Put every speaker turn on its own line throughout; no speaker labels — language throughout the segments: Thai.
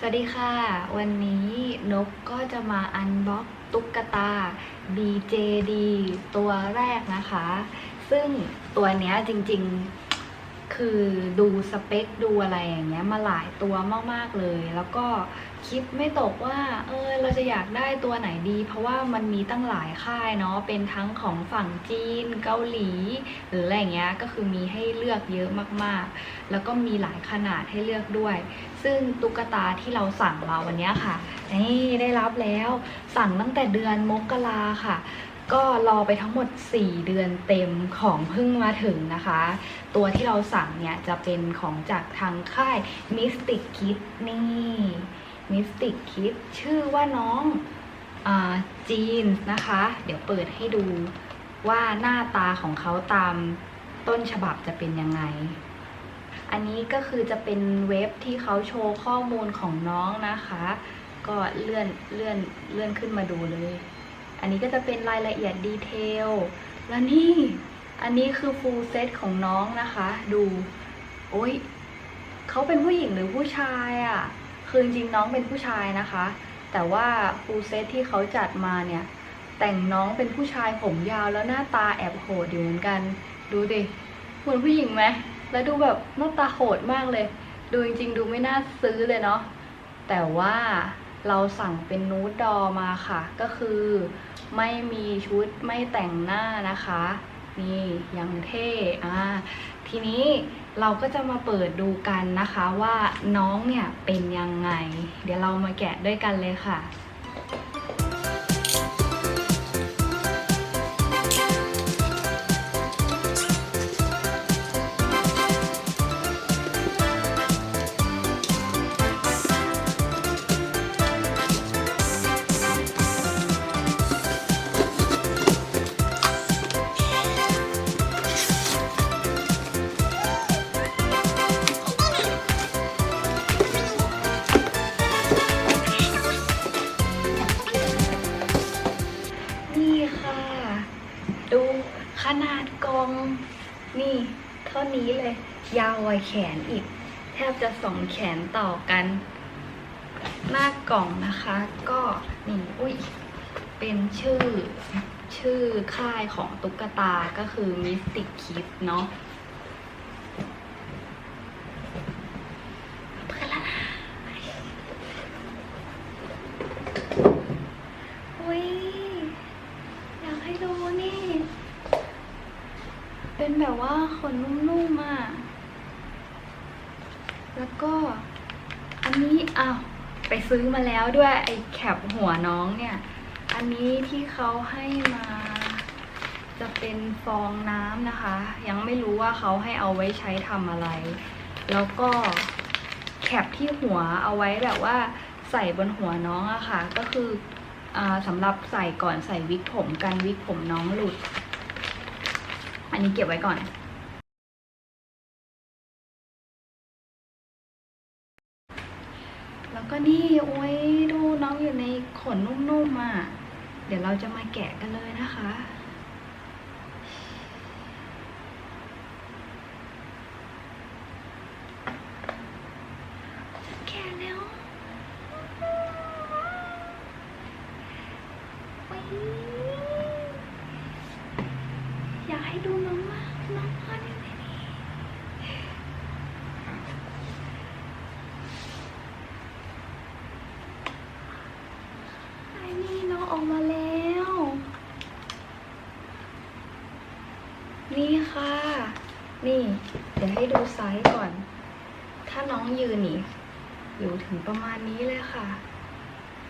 สวัสดีค่ะ วันนี้นกก็จะมาอันบ็อกตุ๊กตา BJD ตัวแรกนะคะ ซึ่งตัวเนี้ยจริงๆ คือดูสเปคดูอะไรอย่างเงี้ยมาหลายตัวมากๆเลย แล้วก็คิดไม่ตกว่า เออเราจะอยากได้ตัวไหนดี เพราะว่ามันมีตั้งหลายค่ายเนาะเป็นทั้งของฝั่งจีนเกาหลี หรืออะไรเงี้ยก็คือมีให้เลือกเยอะมากๆ แล้วก็มีหลายขนาดให้เลือกด้วย ซึ่งตุ๊กตาที่เราสั่งมาวันเนี้ยค่ะนี่ได้รับแล้วสั่งตั้งแต่เดือนมกราค่ะ ก็รอไปทั้งหมด 4 เดือนเต็มของเพิ่งมาถึงนะคะ ตัวที่เราสั่งเนี่ยจะเป็นของจากทางค่าย Mystic Kid นี่ Mystic Kid ชื่อว่าน้องอจีนนะคะ เดี๋ยวเปิดให้ดูว่าหน้าตาของเขาตามต้นฉบับจะเป็นยังไง อันนี้ก็คือจะเป็นเว็บที่เขาโชว์ข้อมูลของน้องนะคะ ก็เลื่อนเลื่อนเลื่อนขึ้นมาดูเลย อันนี้ก็จะเป็นรายละเอียดดีเทล แล้วนี่อันนี้คือ full set ของน้องนะคะ ดู โอ๊ยเขาเป็นผู้หญิงหรือผู้ชายอะ่ะ คือจริงน้องเป็นผู้ชายนะคะ แต่ว่า full set ที่เขาจัดมาเนี่ย แต่งน้องเป็นผู้ชายผมยาวแล้วหน้าตาแอบโหดอยู่เหมือนกัน ดูดิเหมือนผู้หญิงไหมแล้วดูแบบหน้าตาโหดมากเลย ดูจริง ๆ ดูไม่น่าซื้อเลยเนาะแต่ว่า เราสั่งเป็นนูดดอมาค่ะ ก็คือไม่มีชุดไม่แต่งหน้านะคะ นี่ยังเท่อ่าทีนี้เราก็จะมาเปิดดูกันนะคะว่าน้องเนี่ยเป็นยังไง เดี๋ยวเรามาแกะด้วยกันเลยค่ะ นาดกล่องนี่ เท่านี้เลย ยาวกว่าแขนอีก แทบจะสองแขนต่อกัน หน้ากล่องนะคะ ก็นี่อุ้ยเป็นชื่อชื่อค่ายของตุ๊กตาก็คือ Mystic Kid เนาะเปิดแล้วนะ อุ้ย อยากให้ดูนี่ เป็นแบบ ว่าขนนุ่มๆอะแล้วก็อันนี้อ้าวไปซื้อมาแล้วด้วยไอ้แคปหัวน้องเนี่ย อันนี้ที่เขาให้มา จะเป็นฟองน้ำนะคะ ยังไม่รู้ว่าเขาให้เอาไว้ใช้ทำอะไร แล้วก็แคปที่หัวเอาไว้แบบว่าใส่บนหัวน้องอะค่ะ ก็คืออ่าสำหรับใส่ก่อนใส่วิกผมกันวิกผมน้องหลุด อันนี้เก็บไว้ก่อน แล้วก็นี่โอ้ยดูน้องอยู่ในขนนุ่มๆอะ เดี๋ยวเราจะมาแกะกันเลยนะคะแกะแล้วโอ๊ยอยากให้ ดูน้องมากน้องพอดีเลยนี่ไอ้นี่น้องออกมาแล้ว นี่ค่ะ นี่ เดี๋ยวให้ดูไซส์ก่อน ถ้าน้องยืนนี่อยู่ถึงประมาณนี้เลยค่ะ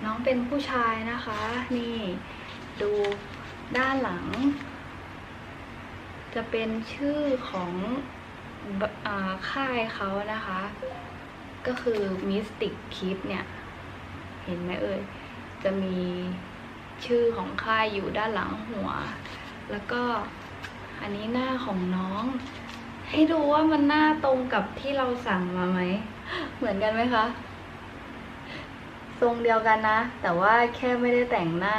น้องเป็นผู้ชายนะคะ นี่ ดูด้านหลัง จะเป็นชื่อของอค่ายเขานะคะ ก็คือ Mystic Kid เนี่ย เห็นไหมเอ่ย จะมีชื่อของค่ายอยู่ด้านหลังหัว แล้วก็อันนี้หน้าของน้อง ให้ดูว่ามันหน้าตรงกับที่เราสั่งมาไหม เหมือนกันไหมคะ ทรงเดียวกันนะ แต่ว่าแค่ไม่ได้แต่งหน้า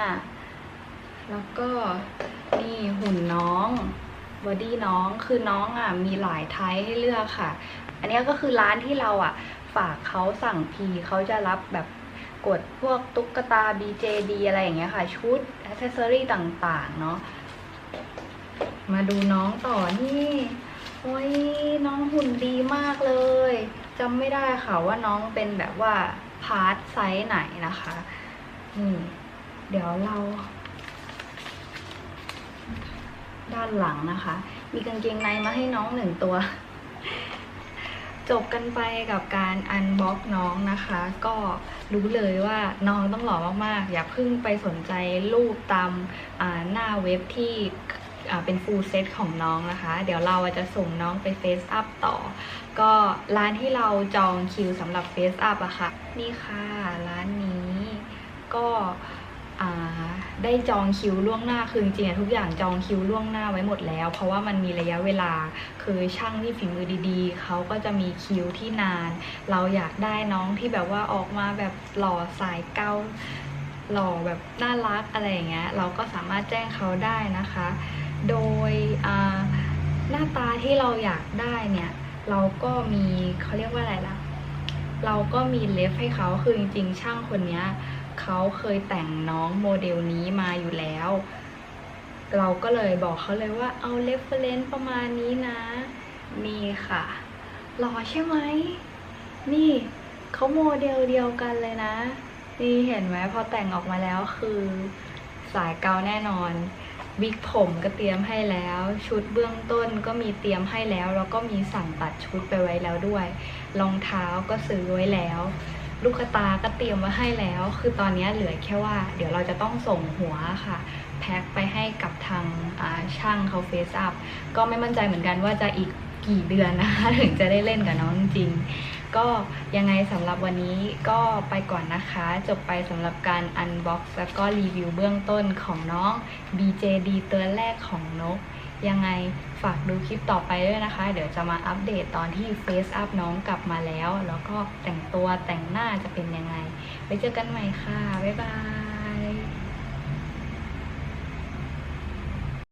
แล้วก็นี่หุ่นน้อง บอดี้น้องคือน้องอะมีหลายไทป์ให้เลือกค่ะ อันนี้ก็คือร้านที่เราอะฝากเขาสั่งพีเขาจะรับแบบกดพวกตุ๊กตา BJD อะไรอย่างเงี้ยค่ะ ชุดอ c เซสซอรี่ต่างๆ เนาะมาดูน้องต่อนี่โอ้ยน้องหุ่นดีมากเลยจำไม่ได้ค่ะว่าน้องเป็นแบบว่าพาร์ทไซส์ไหนนะคะนี่เดี๋ยวเรา ด้านหลังนะคะ มีกางเกงในมาให้น้องหนึ่งตัว จบกันไปกับการอันบ็อกน้องนะคะ ก็รู้เลยว่าน้องต้องหล่อมากๆ อย่าเพิ่งไปสนใจรูปตามหน้าเว็บที่เป็นฟูลเซตของน้องนะคะ เดี๋ยวเราจะส่งน้องไปเฟซอัพต่อ ก็ร้านที่เราจองคิวสำหรับเฟซอัพอะค่ะ นี่ค่ะ ร้านนี้ก็อ่า ได้จองคิวล่วงหน้าคือจริงๆทุกอย่างจองคิวล่วงหน้าไว้หมดแล้ว เพราะว่ามันมีระยะเวลาคือช่างที่ฝีมือดีๆ เขาก็จะมีคิวที่นาน เราอยากได้น้องที่แบบว่าออกมาแบบหล่อสายเก้าหล่อแบบน่ารักอะไรอย่างเงี้ยเราก็สามารถแจ้งเขาได้นะคะ โดยหน้าตาที่เราอยากได้เนี่ยเราก็มีเขาเรียกว่าอะไรล่ะ เราก็มีเลฟให้เขาคือจริงๆ ช่างคนเนี้ย เขาเคยแต่งน้องโมเดลนี้มาอยู่แล้ว เราก็เลยบอกเขาเลยว่าเอาเรฟเฟรนซ์ประมาณนี้นะนี่ค่ะหล่อใช่ไหม นี่เขาโมเดลเดียวกันเลยนะ นี่เห็นไหมพอแต่งออกมาแล้วคือสายเกาแน่นอนวิกผมก็เตรียมให้แล้ว ชุดเบื้องต้นก็มีเตรียมให้แล้ว แล้วก็มีสั่งตัดชุดไปไว้แล้วด้วย รองเท้าก็ซื้อไว้แล้ว ลูกตาก็เตรียมไว้ให้แล้ว คือตอนนี้เหลือแค่ว่า เดี๋ยวเราจะต้องส่งหัวค่ะ แพ็คไปให้กับทางช่างเขาเฟซอัพก็ไม่มั่นใจเหมือนกันว่าจะอีกกี่เดือนนะคะ ถึงจะได้เล่นกับน้องจริง ก็ยังไงสำหรับวันนี้ก็ไปก่อนนะคะ จบไปสำหรับการอันบ็อกซ์แล้วก็รีวิวเบื้องต้นของน้อง BJD ตัวแรกของนก ยังไงฝากดูคลิปต่อไปด้วยนะคะ เดี๋ยวจะมาอัปเดตตอนที่เฟซอัพน้องกลับมาแล้ว แล้วก็แต่งตัวแต่งหน้าจะเป็นยังไงไว้เจอกันใหม่ค่ะ บ๊ายบาย